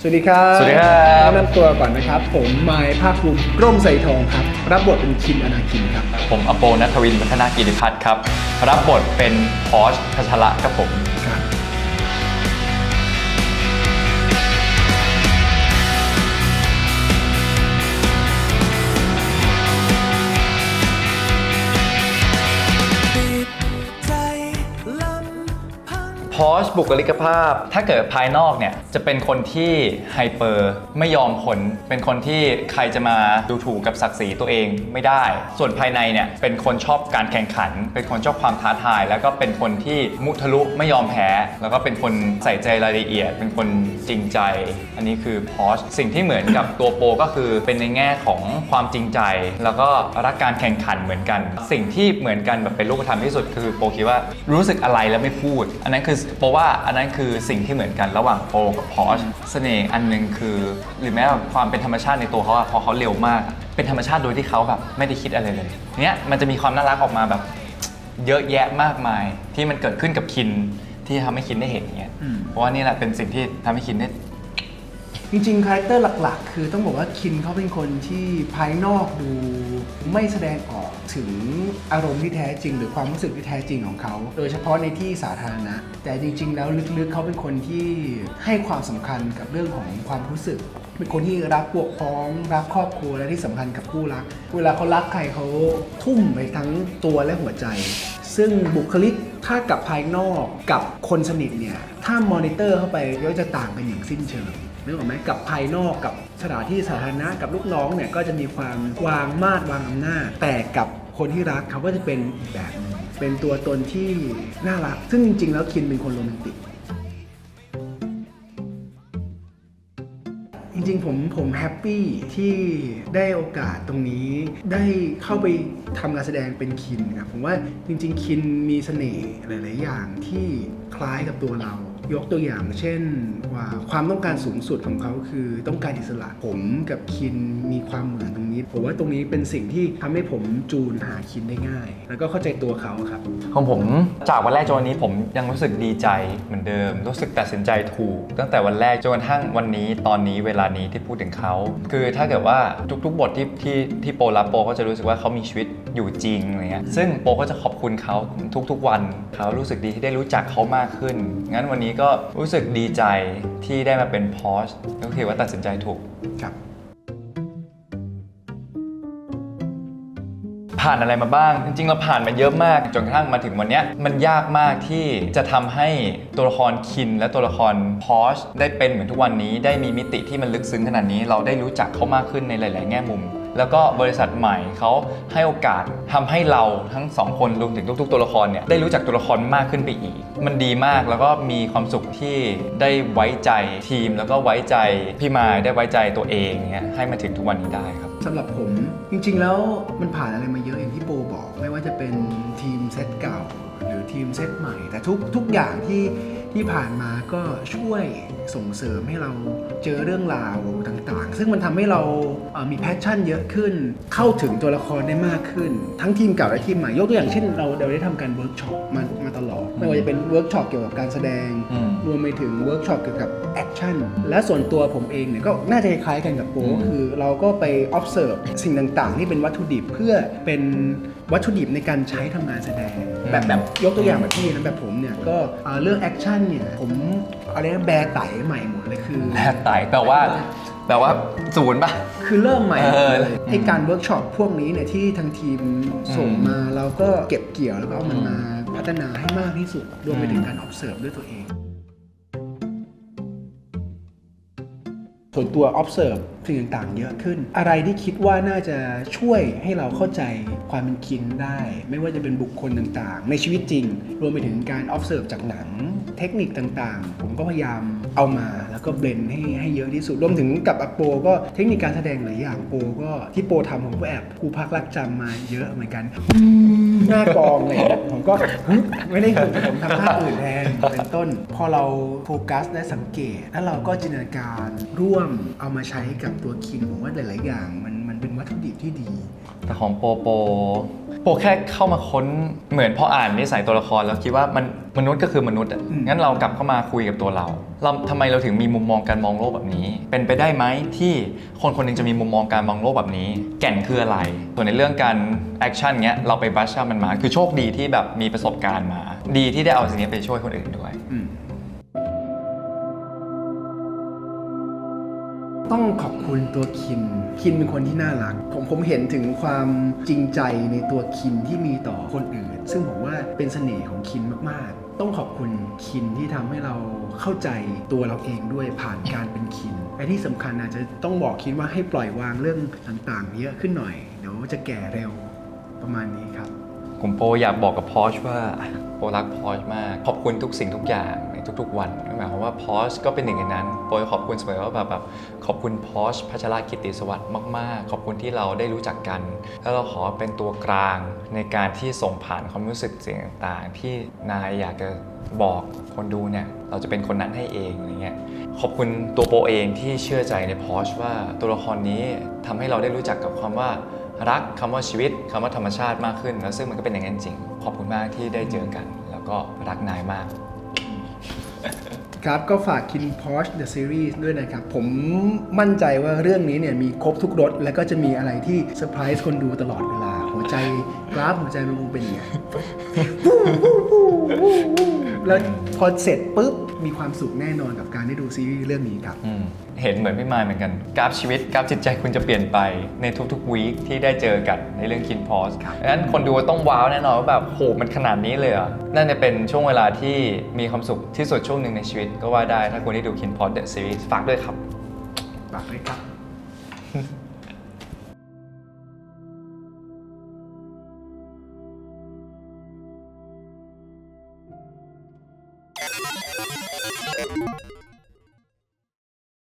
สวัสดีครับสวัสดีครับ แนะนำตัวก่อนนะครับ ผมไมายภาคภูมิร่มใสทองครับ รับบทเป็นคินอนาคินครับ ผมอโปนัทวินวัฒนากิติพัฒน์ครับ รับบทเป็นพอชพัชระครับผม พอชบุคลิกภาพ ถ้าเกิดภายนอกเนี่ย จะเป็นคนที่ไฮเปอร์ไม่ยอมคน เป็นคนที่ใครจะมาดูถูกกับศักดิ์ศรีตัวเองไม่ได้ ส่วนภายในเนี่ย เป็นคนชอบการแข่งขัน เป็นคนชอบความท้าทาย แล้วก็เป็นคนที่มุทะลุไม่ยอมแพ้ แล้วก็เป็นคนใส่ใจรายละเอียด เป็นคนจริงใจ อันนี้คือพอชสิ่งที่เหมือนกับตัวโปก็คือเป็นในแง่ของความจริงใจ แล้วก็รักการแข่งขันเหมือนกัน สิ่งที่เหมือนกันแบบเป็นรูปธรรมที่สุดคือโปคิดว่ารู้สึกอะไรแล้วไม่พูด อันนั้นคือโปว่าอันนั้นคือสิ่งที่เหมือนกันระหว่างโปกับพอชเสน่ห์อันหนึ่งคือ หรือแม้ว่าความเป็นธรรมชาติในตัวเขาอะพอเขาเร็วมากอะเป็นธรรมชาติโดยที่เขาแบบไม่ได้คิดอะไรเลยเนี้ยมันจะมีความน่ารักออกมาแบบ เยอะแยะมากมายที่มันเกิดขึ้นกับคินที่ทำให้คินได้เห็นอย่างเงี้ยอืมเพราะว่านี่แหละเป็นสิ่งที่ทำให้คินได้ จริงๆ คาแรคเตอร์หลักๆ คือต้องบอกว่าคินเขาเป็นคนที่ภายนอกดูไม่แสดงออกถึงอารมณ์ที่แท้จริง หรือความรู้สึกที่แท้จริงของเขา โดยเฉพาะในที่สาธารณะ แต่จริง ๆ แล้วลึกๆ เขาเป็นคนที่ให้ความสำคัญกับเรื่องของความรู้สึก เป็นคนที่รักพวกพ้อง รักครอบครัวและที่สำคัญกับคู่รัก เวลาเขารักใครเขาทุ่มไปทั้งตัวและหัวใจ ซึ่งบุคลิกถ้ากับภายนอกกับคนสนิทเนี่ยถ้ามอนิเตอร์เข้าไปก็จะต่างกันอย่างสิ้นเชิง นึกออกไหมกับภายนอกกับสถานที่สาธารณะกับลูกน้องเนี่ยก็จะมีความวางมาดวางอำนาจ แต่กับคนที่รักเขาก็จะเป็นอีกแบบหนึงเป็นตัวตนที่น่ารัก ซึ่งจริงๆแล้วคินเป็นคนโรแมนติก จริงๆผมผมแฮปปี้ที่ได้โอกาสตรงนี้ ได้เข้าไปทำการแสดงเป็นคินครับผมว่าจริง ๆ คินมีเสน่ห์หลาย ๆ อย่างที่คล้ายกับตัวเรา ยกตัวอย่างเช่นว่าความต้องการสูงสุดของเขาคือต้องการอิสระผมกับคินมีความเหมือนตรงนี้ ผมว่าตรงนี้เป็นสิ่งที่ทำให้ผมจูนหาคินได้ง่าย แล้วก็เข้าใจตัวเขาครับ ของผมจากวันแรกจนวันนี้ผมยังรู้สึกดีใจเหมือนเดิม รู้สึกตัดสินใจถูก ตั้งแต่วันแรกจนกระทั่งวันนี้ตอนนี้เวลานี้ที่พูดถึงเขา คือถ้าเกิดว่าทุกๆ บทที่ที่ที่โปรับโปก็จะรู้สึกว่าเขามีชีวิตอยู่จริงอะไรเงี้ยซึ่งโปก็จะขอบคุณเขาทุกๆวันเขารู้สึกดีที่ได้รู้จักเขามากขึ้น งั้นวันนี้ก็รู้สึกดีใจที่ได้มาเป็นพอชก็คือว่าตัดสินใจถูกครับ ผ่านอะไรมาบ้าง จริงๆ เราผ่านมาเยอะมากจนกระทั่งมาถึงวันเนี้ยมันยากมากที่จะทำให้ตัวละครคิน และตัวละครพอชได้เป็นเหมือนทุกวันนี้ ได้มีมิติที่มันลึกซึ้งขนาดนี้ เราได้รู้จักเขามากขึ้นในหลาย ๆ แง่มุม แล้วก็บริษัทใหม่เขาให้โอกาสทำให้เราทั้งสองคนรวมถึงทุก ๆ ตัวละครเนี่ยได้รู้จักตัวละครมากขึ้นไปอีก มันดีมากแล้วก็มีความสุขที่ได้ไว้ใจทีม แล้วก็ไว้ใจพี่มายได้ไว้ใจตัวเองเนี่ยให้มาถึงทุกวันนี้ได้ครับ สำหรับผมจริงๆ แล้วมันผ่านอะไรมาเยอะอย่างที่โปบอก ไม่ว่าจะเป็นทีมเซตเก่า หรือทีมเซตใหม่ แต่ทุกทุกอย่างที่ที่ผ่านมาก็ช่วยส่งเสริมให้เราเจอเรื่องราวต่างๆ ซึ่งมันทำให้เราเอ่อมีแพชชั่นเยอะขึ้น เข้าถึงตัวละครได้มากขึ้น ทั้งทีมเก่าและทีมใหม่ยกตัวอย่างเช่นเราเราได้ทำการเวิร์กช็อปมามาตลอด ไม่ว่าจะเป็นเวิร์กช็อปเกี่ยวกับการแสดง อืม รวมไปถึงเวิร์กช็อปเกี่ยวกับแอคชั่นและส่วนตัวผมเองเนี่ยก็น่าจะคล้ายๆกันกับโปอืมก็คือเราก็ไป observe สิ่งต่างๆ ที่เป็นวัตถุดิบเพื่อเป็นวัตถุดิบในการใช้ทำงานแสดง แบบแบบยกตัวอย่างแบบพี่นะแบบผมเนี่ยก็เอ่อเรื่องแอคชั่นเนี่ยผมอะไรนะแบร์ไตใหม่หมดเลยคือ แลไตแปลว่าแปลว่าศูนย์ป่ะ คือเริ่มใหม่หมดเออเลยไอการเวิร์กช็อปพวกนี้เนี่ยที่ทางทีมส่งอืมมาเราก็เก็บเกี่ยวแล้วก็เอามันอืมมาพัฒนาให้มากที่สุดรวมไปอืมถึงการ observe ด้วยตัวเอง ส่วนตัว observe สิ่งต่างๆ เยอะขึ้น อะไรที่คิดว่าน่าจะช่วยให้เราเข้าใจความเป็นคินได้ ไม่ว่าจะเป็นบุคคลต่างๆ ในชีวิตจริง รวมไปถึงการ observe จากหนัง เทคนิคต่างๆ ผมก็พยายาม เอามาแล้วก็เบลนให้ให้เยอะที่สุดรวมถึงกับอโปก็เทคนิคการแสดงหลายอย่างโปก็ที่โปทำผมก็แอบครูพักรักจำมาเยอะเหมือนกันหน้ากองอะไรอย่างเลยผมก็ไม่ได้ฝึกผมทำท่าอื่นแทนเป็นต้น พอเราโฟกัสและสังเกต แล้วเราก็จินตนาการร่วมเอามาใช้กับตัวคินผมว่าหลาย ๆ อย่าง มันมันเป็นวัตถุดิบที่ดี แต่ของโปโป โปปแค่เข้ามาค้นเหมือนพออ่านนิสัยตัวละครแล้วคิดว่ามันมนุษย์ก็คือมนุษย์อะอืมงั้นเรากลับเข้ามาคุยกับตัวเรา เราทำไมเราถึงมีมุมมองการมองโลกแบบนี้ เป็นไปได้ไหมที่คนคนหนึงจะมีมุมมองการมองโลกแบบนี้ แก่นคืออะไร ส่วนในเรื่องการแอคชั่นเงี้ยเราไปบัชชั่นมันมา คือโชคดีที่แบบมีประสบการณ์มา ดีที่ได้เอาสิ่งนี้ไปช่วยคนอื่นด้วย อืม ต้องขอบคุณตัวคิน คินเป็นคนที่น่ารัก ผมผมเห็นถึงความจริงใจในตัวคินที่มีต่อคนอื่น ซึ่งผมว่าเป็นเสน่ห์ของคินมาก ๆ ต้องขอบคุณคินที่ทำให้เราเข้าใจตัวเราเองด้วยผ่านการเป็นคินและที่สำคัญอาจจะต้องบอกคินว่าให้ปล่อยวางเรื่องต่าง ๆ เยอะขึ้นหน่อย เดี๋ยวจะแก่เร็วประมาณนี้ครับ ผมโปอยากบอกกับพอชว่าโปรักพอชมากขอบคุณทุกสิ่งทุกอย่างในทุกๆ วันหมายความว่าพอชก็เป็นหนึ่งในนั้นโปขอบคุณเสมอว่าแบบแบบขอบคุณพอชพัชรากิติสวัสดิ์มาก ๆ ขอบคุณที่เราได้รู้จักกัน แล้วเราขอเป็นตัวกลางในการที่ส่งผ่านความรู้สึกสิ่งต่างๆ ที่นายอยากจะบอกคนดูเนี่ยเราจะเป็นคนนั้นให้เองอะไรเงี้ยขอบคุณตัวโปเองที่เชื่อใจในพอชว่าตัวละครนี้ทำให้เราได้รู้จักกับความว่า รักคำว่าชีวิตคำว่าธรรมชาติมากขึ้น แล้วซึ่งมันก็เป็นอย่างนั้นจริง ขอบคุณมากที่ได้เจอกัน แล้วก็รักนายมาก ครับก็ฝาก Kin Porsche The Series ด้วยนะครับ ผมมั่นใจว่าเรื่องนี้เนี่ยมีครบทุกรสแล้วก็จะมีอะไรที่เซอร์ไพรส์คนดูตลอดเวลา หัวใจกราฟหัวใจมันคงเป็นอย่างเงี้ย แล้วพอเสร็จปุ๊บมีความสุขแน่นอนกับการได้ดูซีรีส์เรื่องนี้ครับ อืมเห็นเหมือนพี่มายเหมือนกันกราฟชีวิตกราฟจิตใจคุณจะเปลี่ยนไปในทุกๆวีคที่ได้เจอกันในเรื่องคินพอสครับ งั้นคนดูต้องว้าวแน่นอนว่าแบบโหมันขนาดนี้เลยเหรอะนั่นจะเป็นช่วงเวลาที่มีความสุขที่สุดช่วงหนึ่งในชีวิตก็ว่าได้ถ้าคุณได้ดูคินพอสเดอะซีรีส์ฝากด้วยครับ ฝากด้วยครับ